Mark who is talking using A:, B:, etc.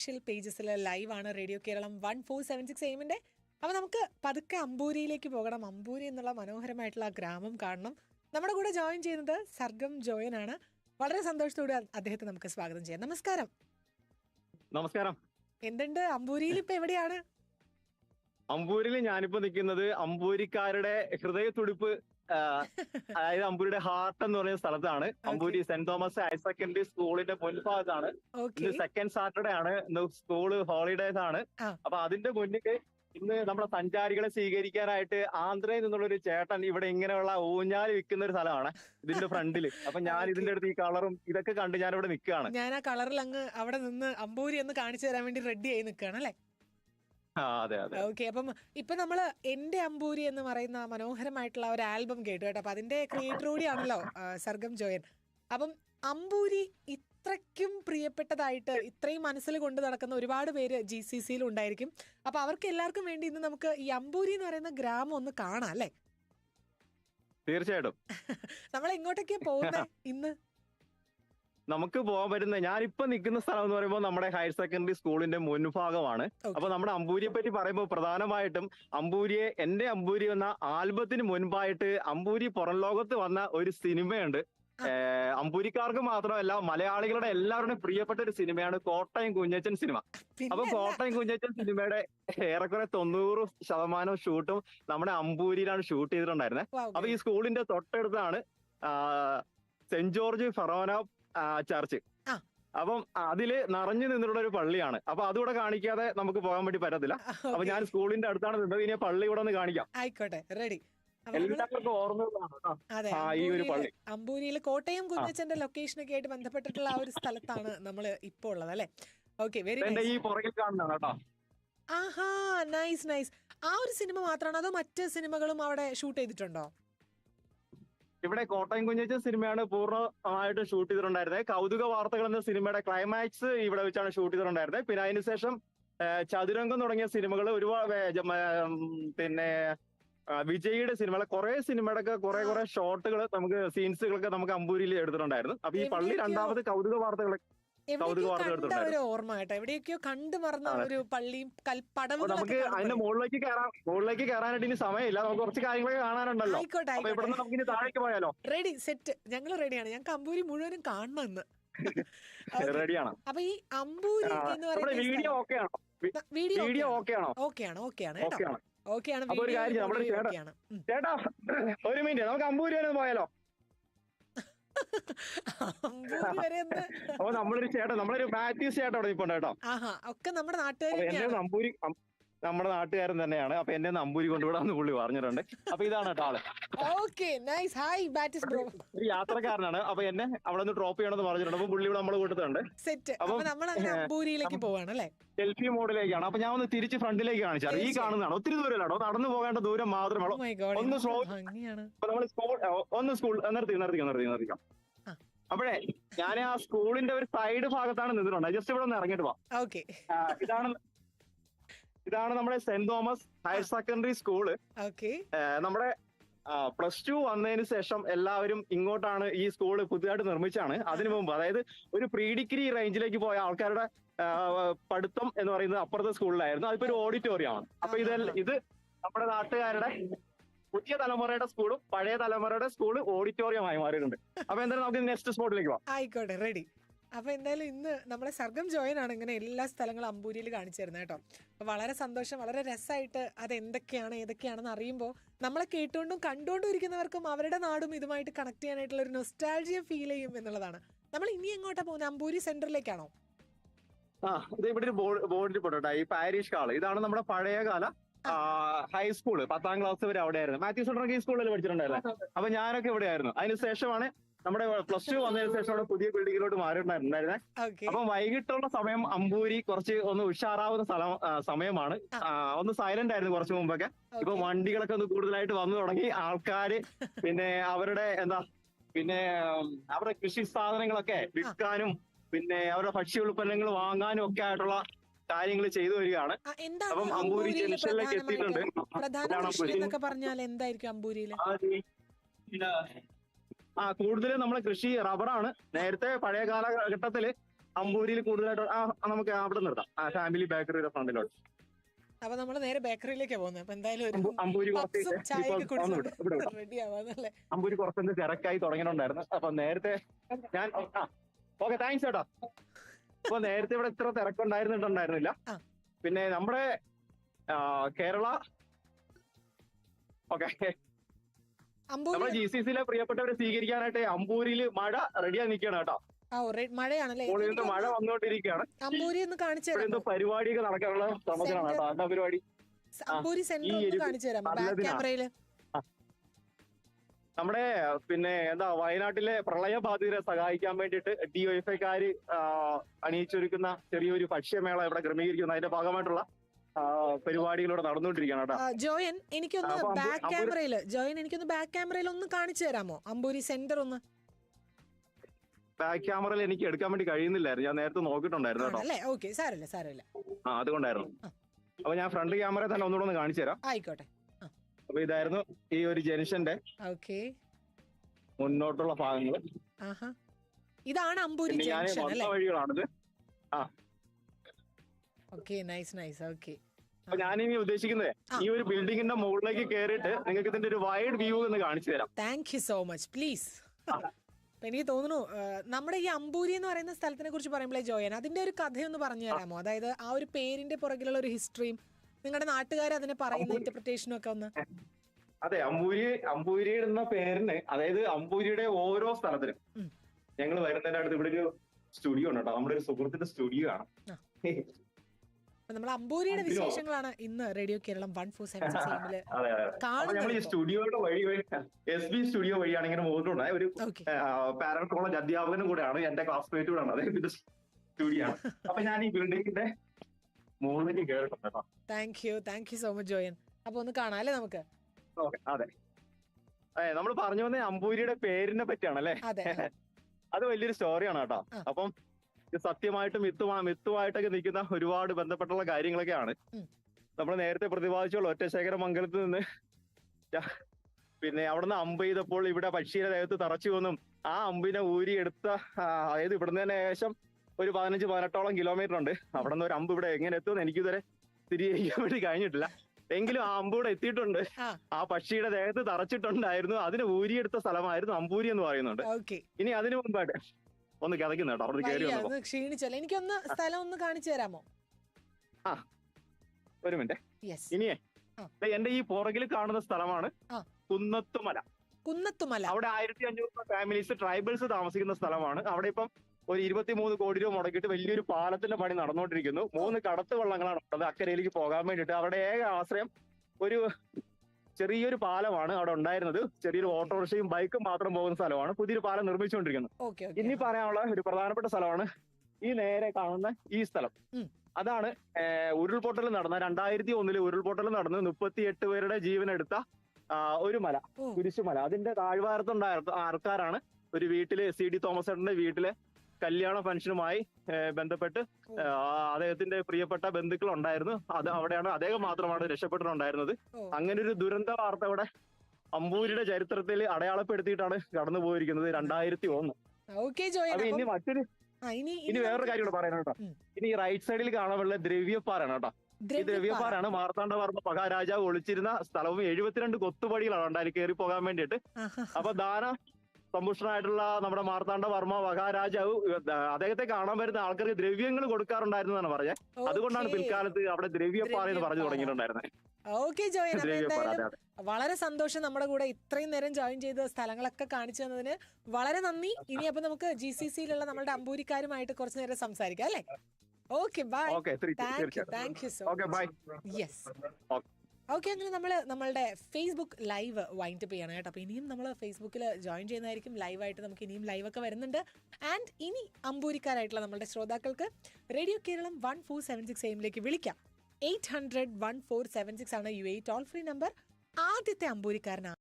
A: Official പേജസിൽ ലൈവാണ് radio Keralam one four seven six എയിമിന്റെ അപ്പോൾ നമുക്ക് പതുക്കെ അമ്പൂരിയിലേക്ക് പോകണം. അമ്പൂരി എന്നുള്ള മനോഹരമായിട്ടുള്ള ആ ഗ്രാമം കാണണം. നമ്മുടെ കൂടെ ജോയിൻ ചെയ്യുന്നത് സർഗം ജോയൻ ആണ്. വളരെ സന്തോഷത്തോടെ അദ്ദേഹത്തെ നമുക്ക് സ്വാഗതം ചെയ്യാം. നമസ്കാരം.
B: നമസ്കാരം.
A: എന്തുണ്ട്? അമ്പൂരിയിൽ ഇപ്പൊ എവിടെയാണ്?
B: അമ്പൂരിൽ ഞാനിപ്പോ നിൽക്കുന്നത് അമ്പൂരിക്കാരുടെ ഹൃദയത്തുടിപ്പ് ആ, അതായത് അമ്പൂരിയുടെ ഹാർട്ട് എന്ന് പറയുന്ന സ്ഥലത്താണ്. Amboori saint Thomas higher secondary സ്കൂളിന്റെ മുൻഭാഗത്താണ്. ഇന്ന് സെക്കൻഡ് സാറ്റർഡേ ആണ് ഇന്ന് സ്കൂൾ ഹോളിഡേസ് ആണ്. അപ്പൊ അതിന്റെ മുന്നിൽ ഇന്ന് നമ്മുടെ സഞ്ചാരികളെ സ്വീകരിക്കാനായിട്ട് ആന്ധ്രയിൽ നിന്നുള്ള ഒരു ചേട്ടൻ ഇവിടെ ഇങ്ങനെയുള്ള ഊഞ്ഞാൽ വിൽക്കുന്ന ഒരു സ്ഥലമാണ്. ഇതിന്റെ ഫ്രണ്ടിൽ. അപ്പൊ ഞാൻ ഇതിന്റെ അടുത്ത് ഈ കളറും ഇതൊക്കെ കണ്ട് ഞാൻ ഇവിടെ നിൽക്കുകയാണ്.
A: ഞാൻ ആ കളറിൽ അങ്ങ് അവിടെ നിന്ന് അമ്പൂരി എന്ന് കാണിച്ചു തരാൻ വേണ്ടി റെഡി ആയി നിൽക്കുകയാണ് അല്ലേ? ഓക്കെ അപ്പം ഇപ്പൊ നമ്മൾ എന്റെ അമ്പൂരി എന്ന് പറയുന്ന മനോഹരമായിട്ടുള്ള ഒരു ആൽബം കേട്ടു കേട്ടോ. അപ്പൊ അതിന്റെ ക്രിയേറ്റർ കൂടിയാണല്ലോ സർഗം ജോയൻ. അപ്പം അമ്പൂരി ഇത്രയ്ക്കും പ്രിയപ്പെട്ടതായിട്ട് ഇത്രയും മനസ്സിൽ കൊണ്ട് നടക്കുന്ന ഒരുപാട് പേര് ജി സി സിയിൽ ഉണ്ടായിരിക്കും. അപ്പൊ അവർക്ക് എല്ലാവർക്കും വേണ്ടി ഇന്ന് നമുക്ക് ഈ അമ്പൂരി എന്ന് പറയുന്ന ഗ്രാമം ഒന്ന് കാണാം അല്ലേ?
B: തീർച്ചയായിട്ടും.
A: നമ്മൾ എങ്ങോട്ടൊക്കെയാ പോകുന്നത് ഇന്ന്?
B: നമുക്ക് പോകാൻ പറ്റുന്ന ഞാനിപ്പോ നിൽക്കുന്ന സ്ഥലം എന്ന് പറയുമ്പോൾ നമ്മുടെ ഹയർ സെക്കൻഡറി സ്കൂളിന്റെ മുൻഭാഗമാണ്. അപ്പൊ നമ്മുടെ അമ്പൂരിയെ പറ്റി പറയുമ്പോൾ പ്രധാനമായിട്ടും അമ്പൂരിയെ എന്റെ അമ്പൂരി എന്ന ആൽബത്തിന് മുൻപായിട്ട് അമ്പൂരി പുറം ലോകത്ത് വന്ന ഒരു സിനിമയുണ്ട്. ഏഹ് അമ്പൂരിക്കാർക്ക് മാത്രമല്ല മലയാളികളുടെ എല്ലാവരുടെയും പ്രിയപ്പെട്ട ഒരു സിനിമയാണ് കോട്ടയം കുഞ്ഞച്ചൻ സിനിമ. അപ്പൊ കോട്ടയം കുഞ്ഞച്ചൻ സിനിമയുടെ ഏറെക്കുറെ തൊണ്ണൂറ് ശതമാനം ഷൂട്ടും നമ്മുടെ അമ്പൂരിയിലാണ് ഷൂട്ട് ചെയ്തിട്ടുണ്ടായിരുന്നത് അപ്പൊ ഈ സ്കൂളിന്റെ തൊട്ടടുത്താണ് സെന്റ് ജോർജ് ഫെറോന ചർച്ച്. അപ്പം അതിൽ നിറഞ്ഞു നിന്നിട്ടുള്ള ഒരു പള്ളിയാണ്. അപ്പൊ അതുകൂടെ കാണിക്കാതെ നമുക്ക് പോകാൻ വേണ്ടി പറ്റത്തില്ല. അപ്പൊ ഞാൻ സ്കൂളിന്റെ അടുത്താണ് നിന്നത്. ഇനി പള്ളി ഇവിടെ ഒന്ന് കാണിക്കാം.
A: ആയിക്കോട്ടെ റെഡി.
B: എല്ലാവർക്കും ഓർമ്മകളാണ് ഈ ഒരു പള്ളി.
A: അമ്പൂരിയിൽ കോട്ടയം കുഞ്ഞച്ചന്റെ ലൊക്കേഷനൊക്കെ ആയിട്ട് ബന്ധപ്പെട്ടിട്ടുള്ള ആ ഒരു സ്ഥലത്താണ് നമ്മൾ ഇപ്പോൾ ഉള്ളത് അല്ലെ? ഓക്കെ വെരി
B: എന്റെ
A: നൈസ്
B: ഈ പുറകിൽ കാണുന്നതാണ് കേട്ടോ.
A: ആഹാ നൈസ് നൈസ് ആ ഒരു സിനിമ മാത്രമാണ് അതോ മറ്റ് സിനിമകളും അവിടെ ഷൂട്ട് ചെയ്തിട്ടുണ്ടോ?
B: ഇവിടെ കോട്ടയം കുഞ്ഞച്ചൻ സിനിമയാണ് പൂർണമായിട്ട് ഷൂട്ട് ചെയ്തിട്ടുണ്ടായിരുന്നത്. കൗതുക വാർത്തകൾ എന്ന സിനിമയുടെ ക്ലൈമാക്സ് ഇവിടെ വെച്ചാണ് ഷൂട്ട് ചെയ്തിട്ടുണ്ടായിരുന്നത്. പിന്നെ അതിനുശേഷം ചതുരംഗം തുടങ്ങിയ സിനിമകൾ ഒരുപാട് പിന്നെ വിജയുടെ വിജയിയുടെ സിനിമകൾ കുറെ സിനിമയുടെ ഒക്കെ കുറെ കുറെ ഷോട്ടുകൾ നമുക്ക് സീൻസുകളൊക്കെ നമുക്ക് അമ്പൂരിയിൽ എടുത്തിട്ടുണ്ടായിരുന്നു. അപ്പൊ ഈ പള്ളി രണ്ടാമത് കൗതുക വാർത്തകൾ
A: എവിടെയൊക്കെയോ കണ്ട. ഒരു ഓർമ്മ കേട്ടോ. എവിടെയൊക്കെയോ കണ്ടു മറന്ന ഒരു പള്ളിയും കൽപ്പടവുകളൊക്കെ
B: നമുക്ക് അതിന്റെ മുകളിലേക്ക് കയറാൻ മുകളിലേക്ക് കയറാനായിട്ട് ഇനി സമയമില്ല. നമുക്ക് കുറച്ച് കാര്യങ്ങളൊക്കെ കാണാനുണ്ടല്ലോ.
A: ആയിക്കോട്ടെ ആയിക്കോട്ടെ.
B: താഴേക്ക് പോയാലോ?
A: റെഡി സെറ്റ് ഞങ്ങൾ റെഡിയാണ് ഞാൻ കമ്പൂരി മുഴുവനും കാണണമെന്ന്.
B: റെഡിയാണ്
A: അപ്പൊ ഈ അമ്പൂരി എന്ന് പറയുന്നത്
B: വീഡിയോ ഓക്കെ ആണോ?
A: വീഡിയോ
B: ഓക്കെ ആണോ.
A: ഓക്കെയാണ് ആണ്? കേട്ടോ.
B: ഓക്കെ ആണ്.
A: ഓക്കെയാണ് ആണ്
B: ചേട്ടാ ഒരു മിനിറ്റ് നമുക്ക് അമ്പൂരി വരെ പോയാലോ? അപ്പൊ നമ്മളൊരു ചേട്ടൻ നമ്മളൊരു ബാറ്റീസ് ചേട്ടൻ അവിടെ നിൽപ്പുണ്ട് കേട്ടോ.
A: ഒക്കെ നമ്മുടെ നാട്ടുകാർ
B: നമ്പൂരി നമ്മുടെ നാട്ടുകാരൻ തന്നെയാണ്. അപ്പൊ എന്നെ നമ്പൂരി കൊണ്ടുവിടാന്ന് പുള്ളി പറഞ്ഞിട്ടുണ്ട്. അപ്പൊ ഇതാണ് കേട്ടോ
A: ആൾ. നൈസ്. ഹായ് ബാറ്റിസ് ബ്രോ.
B: ഒരു യാത്രക്കാരനാണ്. അപ്പൊ എന്നെ അവിടെ നിന്ന് ഡ്രോപ്പ് ചെയ്യണമെന്ന് പറഞ്ഞിട്ടുണ്ട്. അപ്പൊ പുള്ളി ഇവിടെ നമ്മളെ കൂട്ടത്തുണ്ട്
A: സെറ്റ്.
B: അപ്പം,
A: നമ്മൾ പോവാണ് അല്ലേ?
B: സെൽഫി മോഡിലേക്കാണ്. അപ്പൊ ഞാൻ ഒന്ന് തിരിച്ച് ഫ്രണ്ടിലേക്ക് കാണിച്ചാൽ ഈ. കാണുന്നതാണ്. ഒത്തിരി ദൂരമല്ലോ നടന്നു പോകേണ്ട ദൂരം മാത്രമേ
A: ഗോഡ്
B: ഒന്ന് അപ്പൊ നമ്മൾ സ്കൂൾ ഒന്ന് സ്കൂൾ നിർത്തി നിർത്തി നിർത്തി നിർത്തിക്കാം. അപ്പോഴേ ഞാൻ ആ സ്കൂളിന്റെ ഒരു സൈഡ് ഭാഗത്താണ് നിന്നിട്ടുണ്ട്. ജസ്റ്റ് ഇവിടെ ഒന്ന് ഇറങ്ങിയിട്ട് പോവാം ഇതാണ് ഇതാണ് നമ്മുടെ saint Thomas higher secondary school. നമ്മുടെ പ്ലസ് ടു വന്നതിന് ശേഷം എല്ലാവരും ഇങ്ങോട്ടാണ് ഈ സ്കൂൾ പുതുതായിട്ട് നിർമ്മിച്ചാണ് അതിനു മുമ്പ് അതായത് ഒരു പ്രീ ഡിഗ്രി റേഞ്ചിലേക്ക് പോയ ആൾക്കാരുടെ പഠിത്തം എന്ന് പറയുന്നത് അപ്പുറത്തെ സ്കൂളിലായിരുന്നു. അതിപ്പോ ഒരു ഓഡിറ്റോറിയം ആണ് അപ്പൊ ഇത് ഇത് നമ്മുടെ നാട്ടുകാരുടെ പുതിയ തലമുറയുടെ സ്കൂളും പഴയ തലമുറയുടെ സ്കൂൾ ഓഡിറ്റോറിയമായി മാറിയിട്ടുണ്ട്. അപ്പൊ എന്തായാലും നമുക്ക് നെക്സ്റ്റ് സ്പോട്ടിലേക്ക് പോവാം
A: ആയിക്കോട്ടെ റെഡി. അപ്പൊ എന്തായാലും ഇന്ന് നമ്മളെ സർഗം ജോയിൻ ആണ് ഇങ്ങനെ എല്ലാ സ്ഥലങ്ങളും അമ്പൂരിയിൽ കാണിച്ചു തരുന്നത് കേട്ടോ. അപ്പോൾ വളരെ സന്തോഷം വളരെ രസമായിട്ട് അത് എന്തൊക്കെയാണ് ഏതൊക്കെയാണെന്ന് അറിയുമ്പോൾ നമ്മളെ കേട്ടുകൊണ്ടും കണ്ടുകൊണ്ടും ഇരിക്കുന്നവർക്കും അവരുടെ നാടും ഇതുമായിട്ട് കണക്ട് ചെയ്യാനായിട്ടുള്ള ഒരു നൊസ്റ്റാൾജിയ ഫീൽ ചെയ്യും എന്നുള്ളതാണ്. നമ്മൾ ഇനി എങ്ങോട്ടാണ് പോകുന്നത് അമ്പൂരി സെന്ററിലേക്കാണോ
B: ആ ഇത് ഇവിടെ ഒരു ബോർഡ് ബോർഡിൽ പോട്ടെ ഈ പാരീഷ് കാൾ ഇതാണ് നമ്മുടെ പഴയകാല ഹൈസ്കൂൾ പത്താം ക്ലാസ് വരെ അവിടെ ആയിരുന്നു മാത്യു ഈ സ്കൂളിൽ പഠിച്ചിട്ടുണ്ടായിരുന്നു? അപ്പൊ ഞാനൊക്കെ ഇവിടെ ആയിരുന്നു അതിനുശേഷമാണ് നമ്മുടെ പ്ലസ് ടു വന്നതിന് ശേഷം അവിടെ പുതിയ ബിൽഡിങ്ങിലോട്ട് മാറിയിട്ടുണ്ടായിരുന്നേ. അപ്പൊ വൈകിട്ടുള്ള സമയം അമ്പൂരി കുറച്ച് ഒന്ന് ഉഷാറാവുന്ന സ്ഥലം സമയമാണ്. ഒന്ന് സൈലന്റ് ആയിരുന്നു കുറച്ച് മുമ്പൊക്കെ. ഇപ്പൊ വണ്ടികളൊക്കെ ഒന്ന് കൂടുതലായിട്ട് വന്നു തുടങ്ങി. ആൾക്കാര് പിന്നെ അവരുടെ എന്താ പിന്നെ അവരുടെ കൃഷി സാധനങ്ങളൊക്കെ വിൽക്കാനും പിന്നെ അവരുടെ ഭക്ഷ്യ ഉൽപ്പന്നങ്ങൾ വാങ്ങാനും ഒക്കെ ആയിട്ടുള്ള കാര്യങ്ങൾ ചെയ്തു വരികയാണ്. അപ്പം അമ്പൂരി ജംഗ്ഷനിലേക്ക് എത്തിയിട്ടുണ്ട്.
A: പ്രധാന പറഞ്ഞാൽ എന്തായിരിക്കും അമ്പൂരിയിൽ
B: ആ കൂടുതലും നമ്മൾ കൃഷി റബ്ബറാണ്. നേരത്തെ പഴയ കാലഘട്ടത്തിൽ അമ്പൂരിയിൽ കൂടുതലായിട്ട് ആ നമുക്ക് അവിടെ നിർത്താം. ആ ഫാമിലി ബേക്കറിയുടെ ഫ്രണ്ടിലോട്ട്.
A: അപ്പൊ നമ്മൾ നേരെ ബേക്കറിയിലേക്കാ പോകുന്നത് അപ്പൊ എന്തായാലും
B: അമ്പൂരി കുറച്ച്
A: പപ്സും ചായയൊക്കെ
B: ഇപ്പോൾ ഒന്ന് വിടാം, ഇവിടെ വിടാം.
A: റെഡി ആവാന്നല്ലേ?
B: അമ്പൂരി കുറച്ചൊന്ന് തിരക്കായി തുടങ്ങിയിട്ടുണ്ടായിരുന്നു. അപ്പൊ നേരത്തെ ഞാൻ ഓക്കെ താങ്ക്സ് ചേട്ടാ. അപ്പൊ നേരത്തെ ഇവിടെ ഇത്ര തിരക്കുണ്ടായിരുന്നിട്ടുണ്ടായിരുന്നില്ല. പിന്നെ നമ്മുടെ കേരള ഓക്കെ. നമ്മുടെ ജി സി സിയിലെ പ്രിയപ്പെട്ടവരെ സ്വീകരിക്കാനായിട്ട് അമ്പൂരിയിൽ മഴ റെഡിയായി നിൽക്കുകയാണ് കേട്ടോ.
A: മഴയാണല്ലേ?
B: മഴ വന്നുകൊണ്ടിരിക്കുകയാണ്.
A: അമ്പൂരി ഒന്ന് കാണിച്ചു
B: എന്തോ പരിപാടിയൊക്കെ നടക്കാനുള്ള ശ്രമത്തിലാണ് കേട്ടോ. എന്താ പരിപാടി?
A: അമ്പൂരി സെന്റർ ഒന്ന് കാണിച്ചു തരാം ബാക്ക്. ക്യാമറയിൽ.
B: നമ്മുടെ പിന്നെ എന്താ വയനാട്ടിലെ പ്രളയ ബാധിതരെ സഹായിക്കാൻ വേണ്ടിയിട്ട് ഡിവൈഎഫ്ഐക്കാര് അണിയിച്ചൊരുക്കുന്ന ചെറിയൊരു ഭക്ഷ്യമേള ഇവിടെ ക്രമീകരിക്കുന്നു. അതിന്റെ ഭാഗമായിട്ടുള്ള ആ, പരിപാടികളിവിടെ നടന്നുകൊണ്ടിരിക്കുകയാണ് കേട്ടോ.
A: ജോയൻ എനിക്കൊന്ന് ബാക്ക്
B: ക്യാമറയിൽ
A: ക്യാമറയിൽ ജോയൻ എനിക്കൊന്ന് ബാക്ക് ക്യാമറയിൽ ഒന്ന് കാണിച്ചു തരാമോ? അമ്പൂരി സെന്റർ ഒന്ന്.
B: ബാക്ക് ക്യാമറയിൽ എനിക്ക് എടുക്കാൻ വേണ്ടി കഴിയുന്നില്ലായിരുന്നു. ഞാൻ നേരത്തെ നോക്കിയിട്ടുണ്ടായിരുന്നു കേട്ടോ.
A: ഓക്കെ സാരമില്ല സാരമില്ല.
B: ആ അതുകൊണ്ടായിരുന്നു.
A: ആ.
B: അപ്പൊ ഞാൻ ഫ്രണ്ട് ക്യാമറ തന്നെ ഒന്നുകൂടെ ഒന്ന് കാണിച്ചു തരാം.
A: ആയിക്കോട്ടെ.
B: അപ്പൊ ഇതായിരുന്നു ഈ ഒരു ജംഗ്ഷന്റെ
A: ഓക്കെ
B: മുന്നോട്ടുള്ള ഭാഗങ്ങൾ
A: ഇതാണ് അമ്പൂരി ജംഗ്ഷൻ
B: വഴികളാണിത്.
A: ഓക്കെ നൈസ് നൈസ് ഓക്കെ
B: അപ്പൊ ഞാനിനി ഉദ്ദേശിക്കുന്നത് ഈ ഒരു ബിൽഡിങ്ങിന്റെ മുകളിലേക്ക് കയറിയിട്ട് നിങ്ങൾക്ക് ഇതിന്റെ ഒരു വൈഡ് വ്യൂ എന്ന് കാണിച്ചു തരാം.
A: Thank you so much please. എനിക്ക് തോന്നുന്നു നമ്മുടെ ഈ അമ്പൂരി എന്ന് പറയുന്ന സ്ഥലത്തിനെ കുറിച്ച് പറയുമ്പോഴേ ജോയൻ അതിന്റെ ഒരു കഥയൊന്ന് പറഞ്ഞു തരാമോ? അതായത് ആ ഒരു പേരിന്റെ പുറകിലുള്ള ഒരു ഹിസ്റ്ററിയും നിങ്ങളുടെ നാട്ടുകാർ അതിനെ പറയുന്ന
B: ഇന്റർപ്രിറ്റേഷനും
A: ഇന്റർപ്രിട്ടേഷനും ഒക്കെ ഒന്ന്.
B: അതെ അമ്പൂരി അമ്പൂരി എന്ന പേരിന് അതായത് അമ്പൂരിയുടെ ഓരോ സ്ഥലത്തിനും ഞങ്ങൾ വരുന്നതിന്റെ അടുത്ത് ഇവിടെ ഒരു സ്റ്റുഡിയോ ഉണ്ട്? കേട്ടോ നമ്മുടെ ഒരു സുഹൃത്തിന്റെ സ്റ്റുഡിയോ ആണ്.
A: അപ്പൊ നമ്മൾ അമ്പൂരിയുടെ വിശേഷങ്ങളാണ് ഇന്ന് radio Keralam one four seven കാണുന്നത്
B: സ്റ്റുഡിയോയുടെ വഴി എസ് ബി സ്റ്റുഡിയോ വഴിയാണ് ഇങ്ങനെ മുകളിലുണ്ട് ഒരു പാരൽ കോളേജ് അധ്യാപകനും കൂടെയാണ്. എന്റെ ക്ലാസ്മേറ്റ് കൂടെയാണ്. അദ്ദേഹത്തിന്റെ സ്റ്റുഡിയോ ആണ് അപ്പൊ ഞാൻ ഈ ബിൽഡിങ്ങിന്റെ മുകളിലേക്ക് കേട്ടോ.
A: Thank you thank you so much Joan അപ്പൊ ഒന്ന് കാണാം അല്ലേ നമുക്ക്?
B: അതെ. നമ്മൾ പറഞ്ഞു വന്ന അമ്പൂരിയുടെ പേരിനെ പറ്റിയാണ് അല്ലേ
A: അതെ
B: വലിയൊരു സ്റ്റോറിയാണ് കേട്ടോ. അപ്പം സത്യമായിട്ടും മിത്തുമാ മിത്തുമായിട്ടൊക്കെ നിൽക്കുന്ന ഒരുപാട് ബന്ധപ്പെട്ടുള്ള കാര്യങ്ങളൊക്കെയാണ്. നമ്മൾ നേരത്തെ പ്രതിപാദിച്ചുള്ള ഒറ്റശേഖര മംഗലത്ത് നിന്ന് പിന്നെ അവിടുന്ന് അമ്പ് ചെയ്തപ്പോൾ ഇവിടെ പക്ഷിയുടെ ദേഹത്ത് തറച്ചു വന്നും ആ അമ്പിനെ ഊരി എടുത്ത ആ, അതായത് ഇവിടുന്ന് തന്നെ ഏകദേശം ഒരു പതിനഞ്ച് പതിനെട്ടോളം കിലോമീറ്റർ ഉണ്ട്. അവിടെ നിന്ന് ഒരു അമ്പ് ഇവിടെ എങ്ങനെ എത്തുമെന്ന് എനിക്കിതുവരെ സ്ഥിരീകരിക്കാൻ വേണ്ടി കഴിഞ്ഞിട്ടില്ല. എങ്കിലും ആ അമ്പ് ഇവിടെ എത്തിയിട്ടുണ്ട്.
A: ആ.
B: പക്ഷിയുടെ ദേഹത്ത് തറച്ചിട്ടുണ്ടായിരുന്നു. അതിന് ഊരിയെടുത്ത സ്ഥലമായിരുന്നു അമ്പൂരി എന്ന് പറയുന്നുണ്ട്. ഇനി അതിനു മുമ്പായിട്ട് ഒന്ന് കിതയ്ക്കുന്നു കേട്ടോ അവിടെ കയറി വന്നപ്പോ.
A: ക്ഷീണിച്ചല്ലോ. എനിക്കൊന്ന് സ്ഥലം ഒന്ന് കാണിച്ചു തരാമോ? ആ.
B: ഒരു മിനിറ്റ്.
A: യെസ്
B: ഇനിയേ എന്റെ ഈ പുറകിൽ കാണുന്ന സ്ഥലമാണ്
A: ആ.
B: കുന്നത്തുമല.
A: കുന്നത്തുമല.
B: അവിടെ ആയിരത്തി അഞ്ഞൂറ് ഫാമിലീസ് ട്രൈബൽസ് താമസിക്കുന്ന സ്ഥലമാണ്. അവിടെ ഇപ്പം ഒരു ഇരുപത്തിമൂന്ന് കോടി രൂപ മുടക്കിയിട്ട് വലിയൊരു പാലത്തിന്റെ പണി നടന്നുകൊണ്ടിരിക്കുന്നു. മൂന്ന് കടത്തു വള്ളങ്ങളാണ് ഉള്ളത്. അക്കരയിലേക്ക് പോകാൻ വേണ്ടിയിട്ട്. അവിടെ ഏക ആശ്രയം ഒരു ചെറിയൊരു പാലമാണ് അവിടെ ഉണ്ടായിരുന്നത്. ചെറിയൊരു ഓട്ടോറിക്ഷയും ബൈക്കും മാത്രം പോകുന്ന സ്ഥലമാണ്. പുതിയൊരു പാലം നിർമ്മിച്ചുകൊണ്ടിരിക്കുന്നത് ഇനി പറയാനുള്ള ഒരു പ്രധാനപ്പെട്ട സ്ഥലമാണ് ഈ നേരെ കാണുന്ന ഈ സ്ഥലം. അതാണ് ഉരുൾപൊട്ടൽ നടന്ന രണ്ടായിരത്തി ഒന്നിൽ ഉരുൾപൊട്ടൽ നടന്ന് മുപ്പത്തിയെട്ട് പേരുടെ ജീവനെടുത്ത എടുത്ത ഒരു മല കുരിശുമല. അതിന്റെ താഴ്വാരത്തുണ്ടായ ആൾക്കാരാണ് ഒരു വീട്ടിൽ സി ഡി തോമസ് ചേട്ടന്റെ വീട്ടിലെ കല്യാണ ഫംഗ്ഷനുമായി ബന്ധപ്പെട്ട് അദ്ദേഹത്തിന്റെ പ്രിയപ്പെട്ട ബന്ധുക്കൾ ഉണ്ടായിരുന്നു അത് അവിടെയാണ് അദ്ദേഹം മാത്രമാണ് രക്ഷപ്പെട്ടിട്ടുണ്ടായിരുന്നത്. അങ്ങനെ ഒരു ദുരന്ത വാർത്ത ഇവിടെ അമ്പൂരിയുടെ ചരിത്രത്തിൽ അടയാളപ്പെടുത്തിയിട്ടാണ് കടന്നു പോയിരിക്കുന്നത് രണ്ടായിരത്തി ഒന്ന് ഇനി മറ്റൊരു
A: ഇനി
B: വേറൊരു കാര്യം കൂടെ പറയണം കേട്ടോ. ഇനി റൈറ്റ് സൈഡിൽ കാണാനുള്ള ദ്രവ്യപ്പാറാണ് കേട്ടോ. ഈ
A: ദ്രവ്യപ്പാറ.
B: ദ്രവ്യപ്പാറാണ് മാർത്താണ്ഡവർമ്മ മഹാരാജാവ് ഒളിച്ചിരുന്ന സ്ഥലവും എഴുപത്തിരണ്ട് കൊത്തുപടികളാണ് ഉണ്ടായി കയറി പോകാൻ വേണ്ടിയിട്ട്. അപ്പൊ ദാന സമ്പുഷ്ടനായിട്ടുള്ള നമ്മുടെ മാർത്താണ്ഡ വർമ്മ മഹാരാജാവ് അദ്ദേഹത്തെ കാണാൻ വരുന്ന ആൾക്കാർക്ക് ദ്രവ്യങ്ങൾ കൊടുക്കാറുണ്ടായിരുന്നു എന്നാണ് പറഞ്ഞത് അതുകൊണ്ടാണ് പിൽക്കാലത്ത് അവിടെ ദ്രവ്യപ്പാറ എന്ന് പറഞ്ഞു. തുടങ്ങിയിട്ടുണ്ടായിരുന്നത്
A: ഓക്കെ
B: ജോയ്.
A: എന്തായാലും വളരെ സന്തോഷം നമ്മുടെ കൂടെ ഇത്രയും നേരം ജോയിൻ ചെയ്ത സ്ഥലങ്ങളൊക്കെ കാണിച്ചു തന്നതിന് വളരെ നന്ദി. ഇനി അപ്പൊ നമുക്ക് ജി സി സിയിലുള്ള നമ്മുടെ അമ്പൂരിക്കാരുമായിട്ട് കുറച്ചു നേരം സംസാരിക്കാം അല്ലേ? Okay bye. Thank you thank you so
B: much. Bye.
A: Yes. Okay അങ്ങനെ നമ്മൾ നമ്മളുടെ ഫേസ്ബുക്ക് ലൈവ് വൈൻഡ് അപ്പ് ചെയ്യണം കേട്ടോ. അപ്പോൾ ഇനിയും നമ്മൾ ഫേസ്ബുക്കിൽ ജോയിൻ ചെയ്യുന്നതായിരിക്കും ലൈവായിട്ട് നമുക്ക് ഇനിയും ലൈവൊക്കെ വരുന്നുണ്ട്. ആൻഡ് ഇനി അമ്പൂരിക്കാരായിട്ടുള്ള നമ്മളുടെ ശ്രോതാക്കൾക്ക് radio Keralam one four seven six എയിമിലേക്ക് വിളിക്കാം. Eight hundred one four seven six ആണ് you a toll free number ആദ്യത്തെ അമ്പൂരിക്കാരനാണ്.